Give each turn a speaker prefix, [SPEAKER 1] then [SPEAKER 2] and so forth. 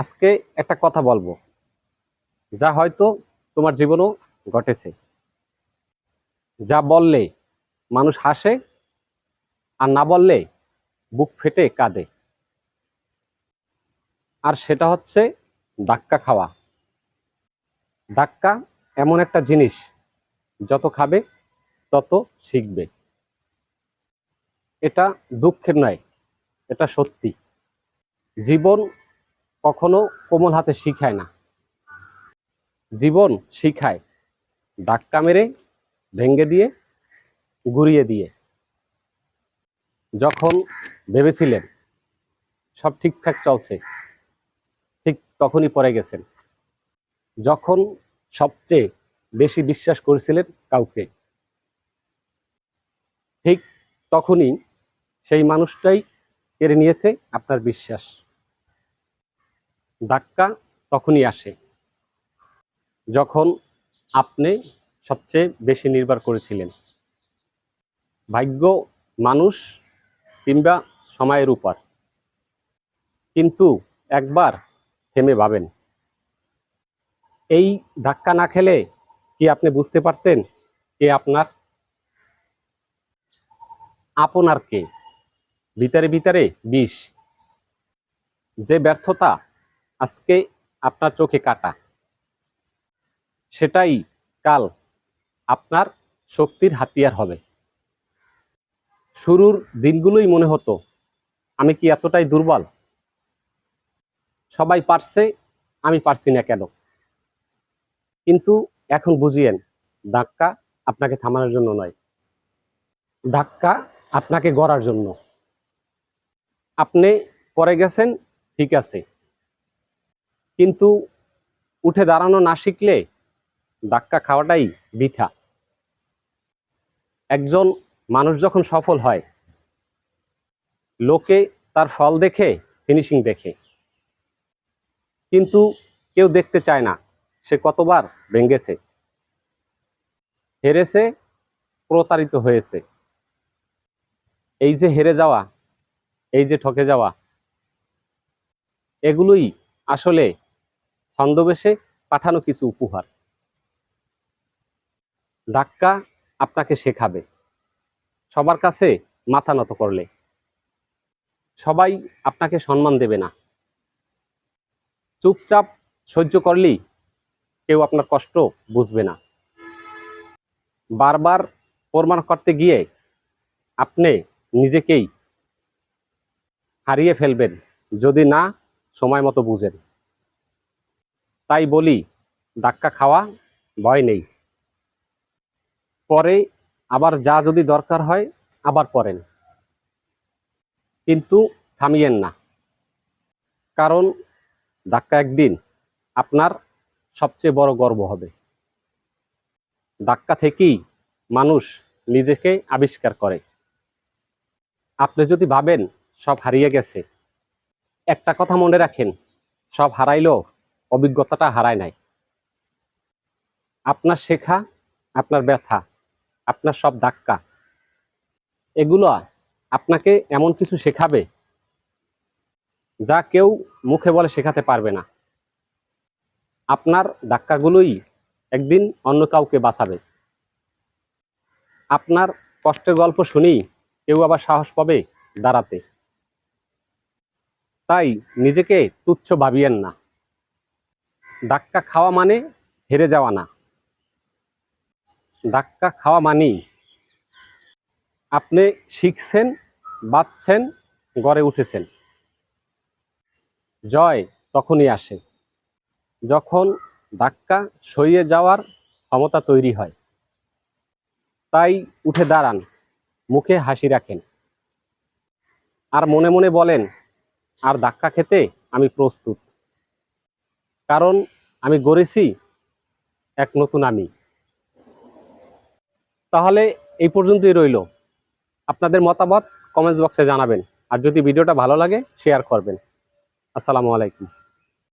[SPEAKER 1] আজকে একটা কথা বলব। যা হয়তো তোমার জীবনও ঘটেছে। যা বললে মানুষ হাসে, আর না বললে বুক ফেটে কাঁদে। আর সেটা হচ্ছে ধাক্কা খাওয়া। ধাক্কা এমন একটা জিনিস, যত খাবে তত শিখবে। এটা দুঃখের নয়, এটা সত্যি। জীবন কখনো কোমল হাতে শিখায় না। জীবন শিখায় ধাক্কা মেরে ভেঙ্গে দিয়ে, গুড়িয়ে দিয়ে। যখন ভেবেছিলেন, সব ঠিকঠাক চলছে, ঠিক তখনই পড়ে গেছেন। যখন সবচেয়ে বেশি বিশ্বাস করেছিলেন কাউকে, ঠিক তখনই সেই মানুষটাই কেড়ে নিয়েছে আপনার বিশ্বাস। ধাক্কা তখনই আসে যখন আপনি সবচেয়ে বেশি নির্ভর করেছিলেন। ভাগ্য মানুষ কিংবা সময়ের উপর। কিন্তু একবার থেমে ভাবেন। এই ধাক্কা না খেলে কি আপনি বুঝতে পারতেন কে আপনার? আপনার কে? ভিতরে ভিতরে বিষ। যে ব্যর্থতা আজকে আপনার চোখে কাটা। সেটাই কাল আপনার শক্তির হাতিয়ার হবে। শুরুর দিনগুলোই মনে হতো, আমি কি এতটাই দুর্বল? সবাই পারছে, আমি পারছি না কেন? কিন্তু এখন বুঝিয়েন, ধাক্কা আপনাকে থামানোর জন্য নয়। ধাক্কা আপনাকে গড়ার জন্য। আপনি পরে গেছেন, ঠিক আছে। কিন্তু উঠে দাঁড়ানো না শিখলে ধাক্কা খাওয়াটাই বৃথা। একজন মানুষ যখন সফল হয়, লোকে তার ফল দেখে ফিনিশিং দেখে। কিন্তু কেউ দেখতে চায় না, সে কতবার ভেঙ্গেছে হেরেছে, প্রতারিত হয়েছে। এই যে হেরে যাওয়া, এই যে ঠকে যাওয়া, এগুলোই আসলে ছন্দবেশে পাঠানো কিছু উপহার। ধাক্কা আপনাকে শেখাবে। সবার কাছে মাথা নত করলে। সবাই আপনাকে সম্মান দেবে না। চুপচাপ সহ্য করলেই কেউ আপনার কষ্ট বুঝবে না। বারবার প্রমাণ করতে গিয়ে আপনি নিজেকেই হারিয়ে ফেলবেন, যদি না সময় মতো বুঝেন। তাই বলি, ধাক্কা খাওয়া ভয় নেই। পরে আবার যা যদি দরকার হয়, আবার পরেন। কিন্তু থামিয়েন না। কারণ ধাক্কা একদিন আপনার সবচেয়ে বড় গর্ব হবে। ধাক্কা থেকেই মানুষ নিজেকে আবিষ্কার করে। আপনি যদি ভাবেন সব হারিয়ে গেছে, একটা কথা মনে রাখেন, সব হারাইলেও অভিজ্ঞতাটা হারায় নাই। আপনার শেখা, আপনার ব্যথা, আপনার সব ধাক্কা, এগুলো আপনাকে এমন কিছু শেখাবে যা কেউ মুখে বলে শেখাতে পারবে না। আপনার ধাক্কাগুলোই একদিন অন্য কাউকে বাঁচাবে। আপনার কষ্টের গল্প শুনেই কেউ আবার সাহস পাবে দাঁড়াতে। তাই নিজেকে তুচ্ছ ভাবিয়েন না। ধাক্কা খাওয়া মানে হেরে যাওয়া না। ধাক্কা খাওয়া মানেই আপনি শিখছেন বাঁচছেন গড়ে উঠেছেন। জয় তখনই আসে যখন ধাক্কা সইয়ে যাওয়ার ক্ষমতা তৈরি হয়। তাই উঠে দাঁড়ান, মুখে হাসি রাখেন। আর মনে মনে বলেন, আর ধাক্কা খেতে আমি প্রস্তুত। কারণ আমি গড়েছি এক নতুন আমি। তাহলে এই পর্যন্তই রইল। আপনাদের মতামত কমেন্টস বক্সে জানাবেন। আর যদি ভিডিওটা ভালো লাগে শেয়ার করবেন। আসসালামু আলাইকুম।